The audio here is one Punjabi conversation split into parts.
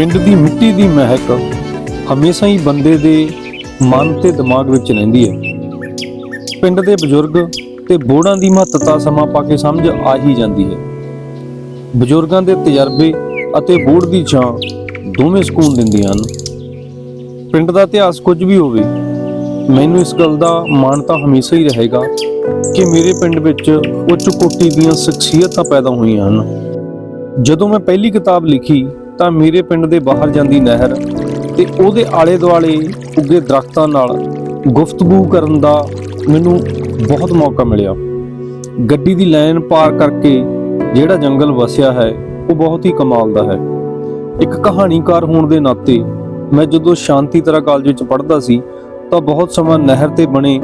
ਪਿੰਡ ਦੀ ਮਿੱਟੀ ਦੀ ਮਹਿਕ ਹਮੇਸ਼ਾ ਹੀ ਬੰਦੇ ਦੇ ਮਨ ਤੇ ਦਿਮਾਗ ਵਿੱਚ ਰਹਿੰਦੀ ਹੈ। ਪਿੰਡ ਦੇ ਬਜ਼ੁਰਗ ਤੇ ਬੋੜਾਂ ਦੀ ਮਹੱਤਤਾ ਸਮਾਂ ਪਾ ਕੇ ਸਮਝ ਆ ਹੀ ਜਾਂਦੀ ਹੈ। ਬਜ਼ੁਰਗਾਂ ਦੇ ਤਜਰਬੇ ਅਤੇ ਬੋੜ ਦੀ ਛਾਂ ਦੋਵੇਂ ਸਕੂਨ ਦਿੰਦੀਆਂ ਹਨ। ਪਿੰਡ ਦਾ ਇਤਿਹਾਸ ਕੁਝ ਵੀ ਹੋਵੇ, ਮੈਨੂੰ ਇਸ ਗੱਲ ਦਾ ਮਾਣ ਤਾਂ ਹਮੇਸ਼ਾ ਹੀ ਰਹੇਗਾ ਕਿ ਮੇਰੇ ਪਿੰਡ ਵਿੱਚ ਉੱਚ ਕੋਟੀ ਦੀਆਂ ਸ਼ਖਸੀਅਤਾਂ ਪੈਦਾ ਹੋਈਆਂ ਹਨ। ਜਦੋਂ ਮੈਂ ਪਹਿਲੀ ਕਿਤਾਬ ਲਿਖੀ ਤਾਂ ਮੇਰੇ ਪਿੰਡ ਦੇ ਬਾਹਰ ਜਾਂਦੀ ਨਹਿਰ ਤੇ ਉਹਦੇ ਆਲੇ ਦੁਆਲੇ ਉੱਗੇ ਦਰਖਤਾਂ ਨਾਲ ਗੁਫ਼ਤਗੂ ਕਰਨ ਦਾ ਮੈਨੂੰ ਬਹੁਤ ਮੌਕਾ ਮਿਲਿਆ। ਗੱਡੀ ਦੀ ਲਾਈਨ ਪਾਰ ਕਰਕੇ ਜਿਹੜਾ ਜੰਗਲ ਵਸਿਆ ਹੈ, ਉਹ ਬਹੁਤ ਹੀ ਕਮਾਲ ਦਾ ਹੈ। ਇੱਕ ਕਹਾਣੀਕਾਰ ਹੋਣ ਦੇ ਨਾਤੇ ਮੈਂ ਜਦੋਂ ਸ਼ਾਂਤੀ ਤਰਾ ਕਾਲਜ ਵਿੱਚ ਪੜ੍ਹਦਾ ਸੀ, ਤਾਂ ਬਹੁਤ ਸਮਾਂ ਨਹਿਰ ਤੇ ਬਣੇ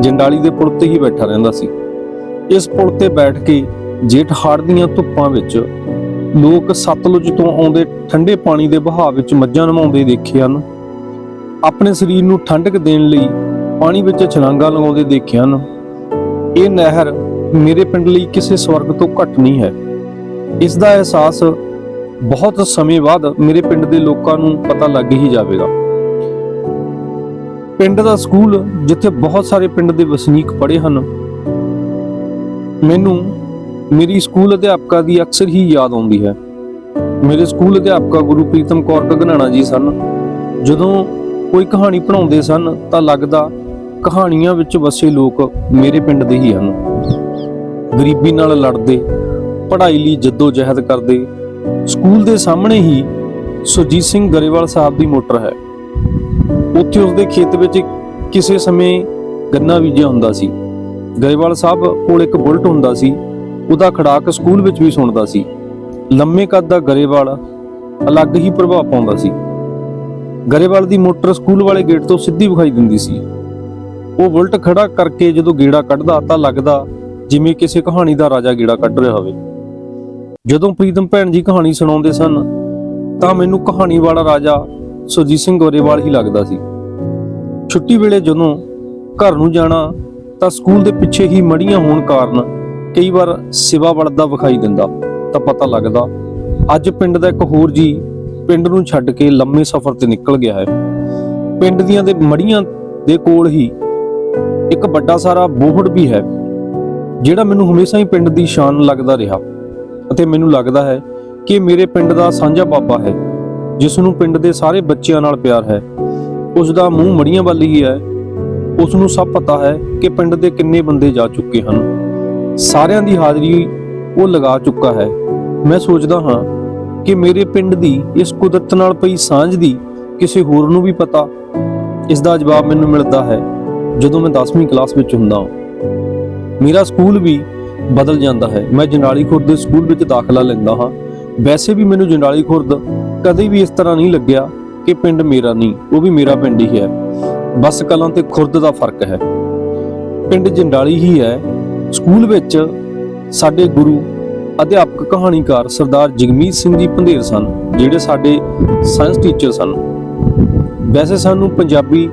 ਜੰਡਾਲੀ ਦੇ ਪੁਲ ਤੇ ਹੀ ਬੈਠਾ ਰਹਿੰਦਾ ਸੀ। ਇਸ ਪੁਲ ਤੇ ਬੈਠ ਕੇ ਜੇਠ ਹਾੜ ਦੀਆਂ ਧੁੱਪਾਂ ਵਿੱਚ ਲੋਕ ਸਤਲੁਜ ਤੋਂ ਆਉਂਦੇ ਠੰਡੇ ਪਾਣੀ ਦੇ ਵਹਾਅ ਵਿੱਚ ਮੱਝਾਂ ਨਵਾਉਂਦੇ ਦੇਖੇ ਹਨ। ਆਪਣੇ ਸਰੀਰ ਨੂੰ ਠੰਡਕ ਦੇਣ ਲਈ ਪਾਣੀ ਵਿੱਚ ਛਲਾਂਗਾਂ ਲਗਾਉਂਦੇ ਦੇਖੇ ਹਨ। ਇਹ ਨਹਿਰ ਮੇਰੇ ਪਿੰਡ ਲਈ ਕਿਸੇ ਸਵਰਗ ਤੋਂ ਘੱਟ ਨਹੀਂ ਹੈ। ਇਸ ਦਾ ਅਹਿਸਾਸ ਬਹੁਤ ਸਮੇਂ ਬਾਅਦ ਮੇਰੇ ਪਿੰਡ ਦੇ ਲੋਕਾਂ ਨੂੰ ਪਤਾ ਲੱਗ ਹੀ ਜਾਵੇਗਾ। ਪਿੰਡ ਦਾ ਸਕੂਲ ਜਿੱਥੇ ਬਹੁਤ ਸਾਰੇ ਪਿੰਡ ਦੇ ਵਸਨੀਕ ਪੜ੍ਹੇ ਹਨ। ਮੈਨੂੰ ਮੇਰੀ ਸਕੂਲ ਅਧਿਆਪਕਾ ਦੀ ਅਕਸਰ ਹੀ ਯਾਦ ਆਉਂਦੀ ਹੈ। ਮੇਰੇ ਸਕੂਲ ਅਧਿਆਪਕਾ ਗੁਰੂ ਪ੍ਰੀਤਮ ਕੌਰ ਘਗਨਾਣਾ ਜੀ ਸਨ। ਜਦੋਂ ਕੋਈ ਕਹਾਣੀ ਪੜ੍ਹਾਉਂਦੇ ਸਨ, ਤਾਂ ਲੱਗਦਾ ਕਹਾਣੀਆਂ ਵਿੱਚ ਵਸੇ ਲੋਕ ਮੇਰੇ ਪਿੰਡ ਦੇ ਹੀ ਹਨ। ਗਰੀਬੀ ਨਾਲ ਲੜਦੇ, ਪੜ੍ਹਾਈ ਲਈ ਜੱਦੋ ਜਹਿਦ ਕਰਦੇ, ਸਕੂਲ ਦੇ ਸਾਹਮਣੇ ਹੀ ਸੁਰਜੀਤ ਸਿੰਘ ਗਰੇਵਾਲ ਸਾਹਿਬ ਦੀ ਮੋਟਰ ਹੈ। ਉੱਥੇ ਉਸਦੇ ਖੇਤ ਵਿੱਚ ਕਿਸੇ ਸਮੇਂ ਗੰਨਾ ਬੀਜਿਆ ਹੁੰਦਾ ਸੀ। ਗਰੇਵਾਲ ਸਾਹਿਬ ਕੋਲ ਇੱਕ ਬੁਲਟ ਹੁੰਦਾ ਸੀ। ਉਹਦਾ ਖੜਾਕ ਸਕੂਲ ਵਿੱਚ ਵੀ ਸੁਣਦਾ ਸੀ। ਲੰਮੇ ਕੱਦ ਦਾ ਗਰੇਵਾਲ ਅਲੱਗ ਹੀ ਪ੍ਰਭਾਵ ਪਾਉਂਦਾ ਸੀ। ਗਰੇਵਾਲ ਦੀ ਮੋਟਰ ਸਕੂਲ ਵਾਲੇ ਗੇਟ ਤੋਂ ਸਿੱਧੀ ਵਿਖਾਈ ਦਿੰਦੀ ਸੀ। ਉਹ ਬੁਲਟ ਖੜਾ ਕਰਕੇ ਜਦੋਂ ਗੇੜਾ ਕੱਢਦਾ ਤਾਂ ਲੱਗਦਾ ਜਿਵੇਂ ਕਿਸੇ ਕਹਾਣੀ ਦਾ ਰਾਜਾ ਗੇੜਾ ਕੱਢ ਰਿਹਾ ਹੋਵੇ। ਜਦੋਂ ਪ੍ਰੀਤਮ ਭੈਣ ਜੀ ਕਹਾਣੀ ਸੁਣਾਉਂਦੇ ਸਨ, ਤਾਂ ਮੈਨੂੰ ਕਹਾਣੀ ਵਾਲਾ ਰਾਜਾ ਸੁਰਜੀਤ ਸਿੰਘ ਗੋਰੇਵਾਲ ਹੀ ਲੱਗਦਾ ਸੀ। ਛੁੱਟੀ ਵੇਲੇ ਜਦੋਂ ਘਰ ਨੂੰ ਜਾਣਾ ਤਾਂ ਸਕੂਲ ਦੇ ਪਿੱਛੇ ਹੀ ਮੜੀਆਂ ਹੋਣ ਕਾਰਨ ਕਈ ਵਾਰ ਸਿਵਾ ਵੜਦਾ ਵਿਖਾਈ ਦਿੰਦਾ, ਤਾਂ ਪਤਾ ਲੱਗਦਾ, ਅੱਜ ਪਿੰਡ ਦਾ ਇੱਕ ਹੋਰ ਜੀ ਪਿੰਡ ਨੂੰ ਛੱਡ ਕੇ ਲੰਮੇ ਸਫ਼ਰ ਤੇ ਨਿਕਲ ਗਿਆ ਹੈ। ਪਿੰਡ ਦੀਆਂ ਦੇ ਮੜੀਆਂ ਦੇ ਕੋਲ ਹੀ ਇੱਕ ਵੱਡਾ ਸਾਰਾ ਬੋਹੜ ਵੀ ਹੈ, ਜਿਹੜਾ ਮੈਨੂੰ ਹਮੇਸ਼ਾ ਹੀ ਪਿੰਡ ਦੀ ਸ਼ਾਨ ਲੱਗਦਾ ਰਿਹਾ ਅਤੇ ਮੈਨੂੰ ਲੱਗਦਾ ਹੈ ਕਿ ਮੇਰੇ ਪਿੰਡ ਦਾ ਸਾਂਝਾ ਬਾਬਾ ਹੈ, ਜਿਸ ਨੂੰ ਪਿੰਡ ਦੇ ਸਾਰੇ ਬੱਚਿਆਂ ਨਾਲ ਪਿਆਰ ਹੈ। ਉਸ ਦਾ ਮੂੰਹ ਮੜੀਆਂ ਵੱਲ ਹੀ ਹੈ, ਉਸ ਨੂੰ ਸਭ ਪਤਾ ਹੈ ਕਿ ਪਿੰਡ ਦੇ ਕਿੰਨੇ ਬੰਦੇ ਜਾ ਚੁੱਕੇ ਹਨ। ਸਾਰਿਆਂ ਦੀ ਹਾਜ਼ਰੀ ਉਹ ਲਗਾ ਚੁੱਕਾ ਹੈ। ਮੈਂ ਸੋਚਦਾ ਹਾਂ ਕਿ ਮੇਰੇ ਪਿੰਡ ਦੀ ਇਸ ਕੁਦਰਤ ਨਾਲ ਪਈ ਸਾਂਝ ਦੀ ਕਿਸੇ ਹੋਰ ਨੂੰ ਵੀ ਪਤਾ। ਇਸ ਦਾ ਜਵਾਬ ਮੈਨੂੰ ਮਿਲਦਾ ਹੈ ਜਦੋਂ ਮੈਂ 10ਵੀਂ ਕਲਾਸ ਵਿੱਚ ਹੁੰਦਾ ਹਾਂ। ਮੇਰਾ ਸਕੂਲ ਵੀ ਬਦਲ ਜਾਂਦਾ ਹੈ। ਮੈਂ ਜਨਾਲੀ ਖੁਰਦ ਦੇ ਸਕੂਲ ਵਿੱਚ ਦਾਖਲਾ ਲੈਂਦਾ ਹਾਂ। ਵੈਸੇ ਵੀ ਮੈਨੂੰ ਜੰਡਾਲੀ ਖੁਰਦ ਕਦੇ ਵੀ ਇਸ ਤਰ੍ਹਾਂ ਨਹੀਂ ਲੱਗਿਆ ਕਿ ਪਿੰਡ ਮੇਰਾ ਨਹੀਂ, ਉਹ ਵੀ ਮੇਰਾ ਪਿੰਡ ਹੀ ਹੈ। ਬਸ ਕਲਾਂ ਤੇ ਖੁਰਦ ਦਾ ਫ਼ਰਕ ਹੈ। ਪਿੰਡ ਜੰਡਾਲੀ ਹੀ ਹੈ। ਸਕੂਲ ਵਿੱਚ ਸਾਡੇ ਗੁਰੂ ਅਧਿਆਪਕ ਕਹਾਣੀਕਾਰ ਸਰਦਾਰ ਜਗਮੀਤ ਸਿੰਘ ਜੀ ਪੰਧੇਰ ਸਨ, ਜਿਹੜੇ ਸਾਡੇ ਸਾਇੰਸ ਟੀਚਰ ਸਨ। ਵੈਸੇ ਸਾਨੂੰ ਪੰਜਾਬੀ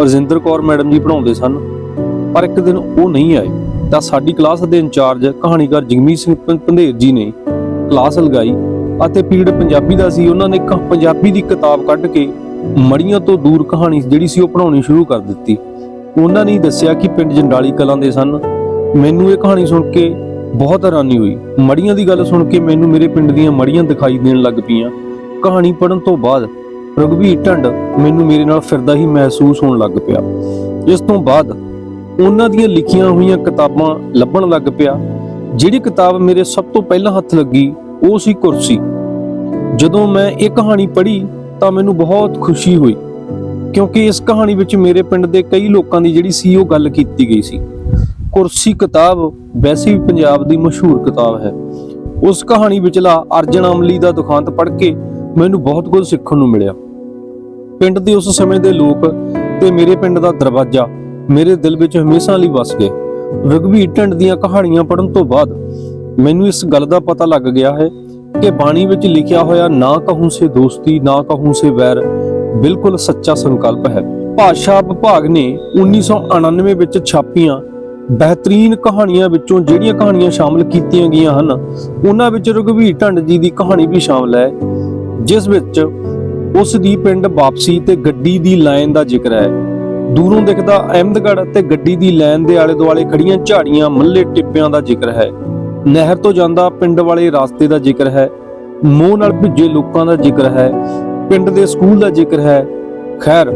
ਰਜਿੰਦਰ ਕੌਰ ਮੈਡਮ ਜੀ ਪੜ੍ਹਾਉਂਦੇ ਸਨ, ਪਰ ਇੱਕ ਦਿਨ ਉਹ ਨਹੀਂ ਆਏ, ਤਾਂ ਸਾਡੀ ਕਲਾਸ ਦੇ ਇੰਚਾਰਜ ਕਹਾਣੀਕਾਰ ਜਗਮੀਤ ਸਿੰਘ ਪੰਧੇਰ ਜੀ ਨੇ ਕਲਾਸ ਲਗਾਈ ਅਤੇ ਪੀਰੀਅਡ ਪੰਜਾਬੀ ਦਾ ਸੀ, ਉਹਨਾਂ ਨੇ ਕ- ਪੰਜਾਬੀ ਦੀ ਕਿਤਾਬ ਕੱਢ ਕੇ ਮੜੀਆਂ ਤੋਂ ਦੂਰ ਕਹਾਣੀ ਜਿਹੜੀ ਸੀ ਉਹ ਪੜ੍ਹਾਉਣੀ ਸ਼ੁਰੂ ਕਰ ਦਿੱਤੀ। ਉਹਨਾਂ ਨੇ ਦੱਸਿਆ ਕਿ ਪਿੰਡ ਜੰਡਾਲੀ ਕਲਾਂ ਦੇ ਸਨ ਮੈਨੂੰ ਇਹ ਕਹਾਣੀ ਸੁਣ ਕੇ ਬਹੁਤ ਹੈਰਾਨੀ ਹੋਈ। ਮੜੀਆਂ ਦੀ ਗੱਲ ਸੁਣ ਕੇ ਮੈਨੂੰ ਮੇਰੇ ਪਿੰਡ ਦੀਆਂ ਮੜੀਆਂ ਦਿਖਾਈ ਦੇਣ ਲੱਗ ਪਈਆਂ। ਕਹਾਣੀ ਪੜਨ ਤੋਂ ਬਾਅਦ ਰਘਵੀਰ ਢੰਡ ਮੈਨੂੰ ਮੇਰੇ ਨਾਲ ਫਿਰਦਾ ਹੀ ਮਹਿਸੂਸ ਹੋਣ ਲੱਗ ਪਿਆ। ਇਸ ਤੋਂ ਬਾਅਦ ਉਹਨਾਂ ਦੀਆਂ ਲਿਖੀਆਂ ਹੋਈਆਂ ਕਿਤਾਬਾਂ ਲੱਭਣ ਲੱਗ ਪਿਆ। ਜਿਹੜੀ ਕਿਤਾਬ ਮੇਰੇ ਸਭ ਤੋਂ ਪਹਿਲਾਂ ਹੱਥ ਲੱਗੀ, ਉਹ ਸੀ ਕੁਰਸੀ। ਜਦੋਂ ਮੈਂ ਇਹ ਕਹਾਣੀ ਪੜ੍ਹੀ, ਤਾਂ ਮੈਨੂੰ ਬਹੁਤ ਖੁਸ਼ੀ ਹੋਈ। ਕਿਉਂਕਿ ਇਸ ਕਹਾਣੀ ਵਿੱਚ ਮੇਰੇ ਪਿੰਡ ਦੇ ਕਈ ਲੋਕਾਂ ਦੀ ਜਿਹੜੀ ਸੀ, ਉਹ ਗੱਲ ਕੀਤੀ ਗਈ ਸੀ। ਕੁਰਸੀ ਕਿਤਾਬ ਵੈਸੇ ਵੀ ਪੰਜਾਬ ਦੀ ਮਸ਼ਹੂਰ ਕਿਤਾਬ ਹੈ। ਉਸ ਕਹਾਣੀ ਵਿਚਲਾ ਅਰਜਨ ਅਮਲੀ ਦਾ ਦੁਖਾਂਤ ਪੜ੍ਹ ਕੇ ਮੈਨੂੰ ਬਹੁਤ ਕੁਝ ਸਿੱਖਣ ਨੂੰ ਮਿਲਿਆ। ਪਿੰਡ ਦੇ ਉਸ ਸਮੇਂ ਦੇ ਲੋਕ ਤੇ ਮੇਰੇ ਪਿੰਡ ਦਾ ਦਰਵਾਜ਼ਾ ਮੇਰੇ ਦਿਲ ਵਿੱਚ ਹਮੇਸ਼ਾ ਲਈ ਵਸ ਗਏ। ਰਘਵੀਰ ਢੰਡ ਦੀਆਂ ਕਹਾਣੀਆਂ ਪੜ੍ਹਨ ਤੋਂ ਬਾਅਦ ਮੈਨੂੰ ਇਸ ਗੱਲ ਦਾ ਪਤਾ ਲੱਗ ਗਿਆ ਹੈ ਕਿ ਬਾਣੀ ਵਿੱਚ ਲਿਖਿਆ ਹੋਇਆ ਨਾ ਕਹੂੰ ਸੇ ਦੋਸਤੀ, ਨਾ ਕਹੂੰ ਸੇ ਵੈਰ ਬਿਲਕੁਲ ਸੱਚਾ ਸੰਕਲਪ ਹੈ। ਭਾਸ਼ਾ ਵਿਭਾਗ ਨੇ 1999 ਵਿੱਚ ਛਾਪੀਆਂ ਬਿਹਤਰੀਨ ਕਹਾਣੀਆਂ ਵਿੱਚੋਂ ਜਿਹੜੀਆਂ ਕਹਾਣੀਆਂ ਸ਼ਾਮਲ ਕੀਤੀਆਂ ਗਈਆਂ ਹਨ, ਉਹਨਾਂ ਵਿੱਚ ਰਘਵੀਰ ਢੰਡ ਜੀ ਦੀ ਕਹਾਣੀ ਵੀ ਸ਼ਾਮਲ ਹੈ, ਜਿਸ ਵਿੱਚ ਉਸ ਦੀ ਪਿੰਡ ਵਾਪਸੀ ਤੇ ਗੱਡੀ ਦੀ ਲਾਈਨ ਦਾ ਜ਼ਿਕਰ ਹੈ। ਦੂਰੋਂ ਦਿਖਦਾ ਅਹਿਮਦਗੜ੍ਹ ਤੇ ਗੱਡੀ ਦੀ ਲਾਈਨ ਦੇ ਆਲੇ ਦੁਆਲੇ ਖੜੀਆਂ ਝਾੜੀਆਂ, ਮੱਲੇ ਟਿੱਪਿਆਂ ਦਾ ਜ਼ਿਕਰ ਹੈ। ਨਹਿਰ ਤੋਂ ਜਾਂਦਾ ਪਿੰਡ ਵਾਲੇ ਰਸਤੇ ਦਾ ਜ਼ਿਕਰ ਹੈ, ਮੂੰਹ ਨਾਲ ਭਿੱਜੇ ਲੋਕਾਂ ਦਾ ਜ਼ਿਕਰ ਹੈ, ਪਿੰਡ ਦੇ ਸਕੂਲ ਦਾ ਜ਼ਿਕਰ ਹੈ। ਖੈਰ,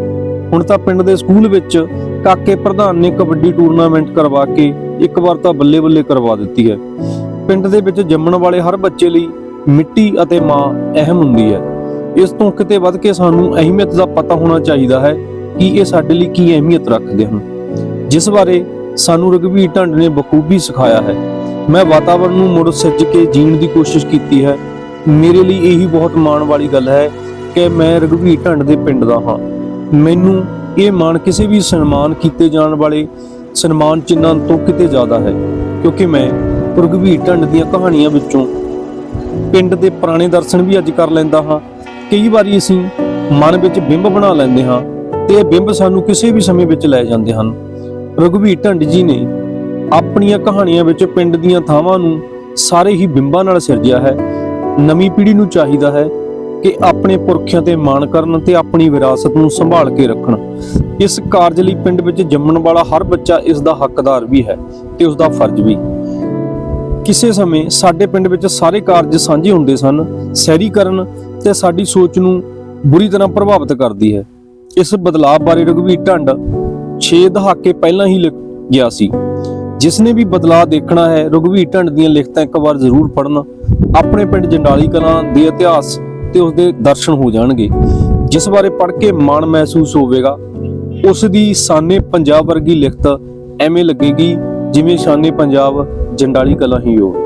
ਹੁਣ ਤਾਂ ਪਿੰਡ ਦੇ ਸਕੂਲ ਵਿੱਚ ਕਾਕੇ ਪ੍ਰਧਾਨ ਨੇ ਕਬੱਡੀ ਟੂਰਨਾਮੈਂਟ ਕਰਵਾ ਕੇ ਇੱਕ ਵਾਰ ਤਾਂ ਬੱਲੇ ਬੱਲੇ ਕਰਵਾ ਦਿੱਤੀ ਹੈ। ਪਿੰਡ ਦੇ ਵਿੱਚ ਜੰਮਣ ਵਾਲੇ ਹਰ ਬੱਚੇ ਲਈ ਮਿੱਟੀ ਅਤੇ ਮਾਂ ਅਹਿਮ ਹੁੰਦੀ ਹੈ। ਇਸ ਤੋਂ ਕਿਤੇ ਵੱਧ ਕੇ ਸਾਨੂੰ ਅਹਿਮੀਅਤ ਦਾ ਪਤਾ ਹੋਣਾ ਚਾਹੀਦਾ ਹੈ ਕਿ ਇਹ ਸਾਡੇ ਲਈ ਕੀ ਅਹਿਮੀਅਤ ਰੱਖਦੇ ਹਨ। ਜਿਸ ਬਾਰੇ ਸਾਨੂੰ ਰਘਵੀਰ ਢੰਡ ਨੇ ਬਖੂਬੀ ਸਿਖਾਇਆ ਹੈ। ਮੈਂ ਵਾਤਾਵਰਣ ਨੂੰ ਮੁੜ ਸਿਰਜ ਕੇ ਜੀਣ ਦੀ ਕੋਸ਼ਿਸ਼ ਕੀਤੀ ਹੈ। ਮੇਰੇ ਲਈ ਇਹੀ ਬਹੁਤ ਮਾਣ ਵਾਲੀ ਗੱਲ ਹੈ ਕਿ ਮੈਂ ਰਘਵੀਰ ਢੰਡ ਦੇ ਪਿੰਡ ਦਾ ਹਾਂ। ਮੈਨੂੰ ਇਹ ਮਾਣ ਕਿਸੇ ਵੀ ਸਨਮਾਨ ਕੀਤੇ ਜਾਣ ਵਾਲੇ ਸਨਮਾਨ ਚਿੰਨ੍ਹਾਂ ਤੋਂ ਕਿਤੇ ਜ਼ਿਆਦਾ ਹੈ, ਕਿਉਂਕਿ ਮੈਂ ਰਘਵੀਰ ਢੰਡ ਦੀਆਂ ਕਹਾਣੀਆਂ ਵਿੱਚੋਂ ਪਿੰਡ ਦੇ ਪੁਰਾਣੇ ਦਰਸ਼ਨ ਵੀ ਅੱਜ ਕਰ ਲੈਂਦਾ ਹਾਂ। ਕਈ ਵਾਰੀ ਅਸੀਂ ਮਨ ਵਿੱਚ ਬਿੰਬ ਬਣਾ ਲੈਂਦੇ ਹਾਂ ਤੇ ਇਹ ਬਿੰਬ ਸਾਨੂੰ ਕਿਸੇ ਵੀ ਸਮੇਂ ਵਿੱਚ ਲੈ ਜਾਂਦੇ ਹਨ। ਰਘੁਵੀਰ ਢੰਡ ਜੀ ਨੇ ਆਪਣੀਆਂ ਕਹਾਣੀਆਂ ਵਿੱਚ ਪਿੰਡ ਦੀਆਂ ਥਾਵਾਂ ਨੂੰ ਸਾਰੇ ਹੀ ਬਿੰਬਾਂ ਨਾਲ ਸਿਰਜਿਆ ਹੈ। ਨਵੀਂ ਪੀੜ੍ਹੀ ਨੂੰ ਚਾਹੀਦਾ ਹੈ ਕਿ ਆਪਣੇ ਪੁਰਖਿਆਂ ਤੇ ਮਾਣ ਕਰਨ ਤੇ ਆਪਣੀ ਵਿਰਾਸਤ ਨੂੰ ਸੰਭਾਲ ਕੇ ਰੱਖਣ। ਇਸ ਕਾਰਜ ਲਈ ਪਿੰਡ ਵਿੱਚ ਜੰਮਣ ਵਾਲਾ ਹਰ ਬੱਚਾ ਇਸ ਦਾ ਹੱਕਦਾਰ ਵੀ ਹੈ ਤੇ ਉਸ ਦਾ ਫਰਜ਼ ਵੀ। ਕਿਸੇ ਸਮੇਂ ਸਾਡੇ ਪਿੰਡ ਵਿੱਚ ਸਾਰੇ ਕਾਰਜ ਸਾਂਝੇ ਹੁੰਦੇ ਸਨ ਸ਼ਹਿਰੀਕਰਨ ਤੇ ਸਾਡੀ ਸੋਚ ਨੂੰ ਬੁਰੀ ਤਰ੍ਹਾਂ ਪ੍ਰਭਾਵਿਤ ਕਰਦੀ ਹੈ। ਇਸ ਬਦਲਾਅ ਬਾਰੇ ਰਘਵੀਰ ਢੰਡ 6 ਦਹਾਕੇ ਪਹਿਲਾਂ ਹੀ ਲਿਖ ਗਿਆ ਸੀ। ਜਿਸ ਨੇ ਵੀ ਬਦਲਾਅ ਦੇਖਣਾ ਹੈ ਰਘਵੀਰ ਢੰਡ ਦੀਆਂ ਲਿਖਤਾਂ ਇੱਕ ਵਾਰ ਜ਼ਰੂਰ ਪੜ੍ਹਨ। ਆਪਣੇ ਪਿੰਡ ਜੰਡਾਲੀ ਕਲਾਂ ਦੇ ਇਤਿਹਾਸ ਤੇ ਉਸ ਦੇ ਦਰਸ਼ਨ ਹੋ ਜਾਣਗੇ। ਜਿਸ ਬਾਰੇ ਪੜ੍ਹ ਕੇ ਮਾਣ ਮਹਿਸੂਸ ਹੋਵੇਗਾ ਉਸ ਦੀ ਸਾਨੇ ਪੰਜਾਬ ਵਰਗੀ ਲਿਖਤ ਐਵੇਂ ਲੱਗੇਗੀ ਜਿਵੇਂ ਸ਼ਾਨੇ ਪੰਜਾਬ ਜੰਡਾਲੀ ਕਲਾ ਹੀ ਹੋਵੇ।